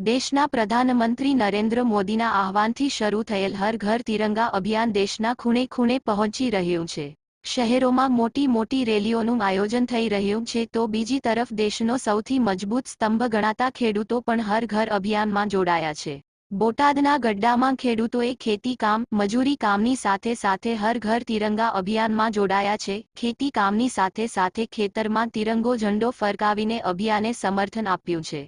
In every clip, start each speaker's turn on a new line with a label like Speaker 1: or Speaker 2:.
Speaker 1: દેશના પ્રધાનમંત્રી નરેન્દ્ર મોદીના આહવાનથી શરૂ થયેલ હર ઘર તિરંગા અભિયાન દેશના ખૂણે ખૂણે પહોંચી રહ્યું છે. શહેરોમાં મોટી મોટી રેલીઓનું આયોજન થઈ રહ્યું છે તો બીજી તરફ દેશનો સૌથી મજબૂત સ્તંભ ગણાતા ખેડૂતો પણ હર ઘર અભિયાનમાં જોડાયા છે. બોટાદના ગડ્ડામાં ખેડૂતોએ ખેતી કામ, મજૂરી કામની સાથે સાથે હર ઘર તિરંગા અભિયાનમાં જોડાયા છે. ખેતી કામની સાથે સાથે ખેતરમાં તિરંગો ઝંડો ફરકાવીને અભિયાને સમર્થન આપ્યું છે.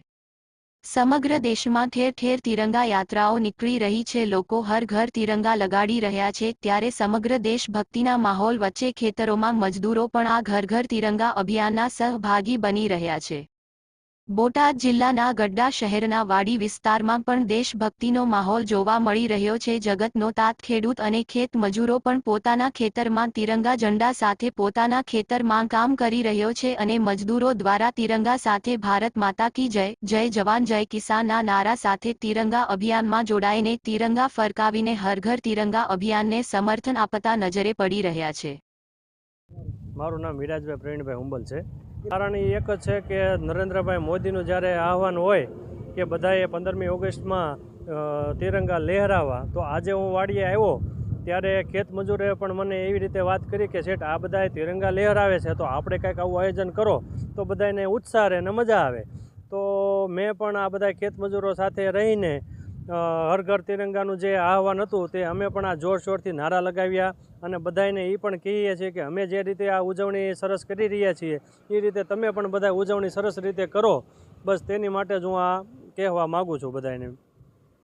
Speaker 1: સમગ્ર દેશમાં ઠેર ઠેર તિરંગા યાત્રાઓ નીકળી રહી છે. લોકો હર ઘર તિરંગા લગાડી રહ્યા છે. ત્યારે સમગ્ર દેશભક્તિના માહોલ વચ્ચે ખેતરોમાં મજદૂરો પણ આ ઘર ઘર તિરંગા અભિયાનના સહભાગી બની રહ્યા છે. બોટાદ જિલ્લાના ગડ્ડા શહેરના વાડી વિસ્તારમાં પણ દેશભક્તિનો માહોલ જોવા મળી રહ્યો છે. જગતનો તાત, ખેડૂત અને ખેત મજૂરો પણ પોતાના ખેતરમાં તિરંગા ઝંડા સાથે પોતાના ખેતરમાં કામ કરી રહ્યો છે અને મજદૂરો દ્વારા તિરંગા સાથે ભારત માતા કી જય જય જવાન, જય કિસાનના નારા સાથે તિરંગા અભિયાનમાં જોડાઈને તિરંગા ફરકાવીને હરઘર તિરંગા અભિયાનને સમર્થન આપતા નજરે પડી રહ્યા છે.
Speaker 2: મારું નામ વિરાજભાઈ પ્રવીણભાઈ હુંબલ છે. કારણ એક જ છે કે નરેન્દ્રભાઈ મોદીનું જ્યારે આહવાન હોય કે બધાએ પંદરમી ઓગસ્ટમાં તિરંગા લહેરાવા, તો આજે હું વાડીએ આવ્યો, ત્યારે ખેત મજૂરે પણ મને એવી રીતે વાત કરી કે શેઠ આ બધાએ તિરંગા લહેરાવે છે, તો આપણે કંઈક આવું આયોજન કરો, તો બધાને ઉત્સાહ રહે ને મજા આવે. તો મેં પણ આ બધા ખેત મજૂરો સાથે રહીને હર ઘર તિરંગાનું જે આહવાન હતું તે અમે પણ આ જોરશોરથી નારા લગાવ્યા અને બધાને એ પણ કહીએ છીએ કે અમે જે રીતે આ ઉજવણી સરસ કરી રહ્યા છીએ એ રીતે તમે પણ બધા ઉજવણી સરસ રીતે કરો. બસ તેની માટે જ હું આ કહેવા માગું છું બધાને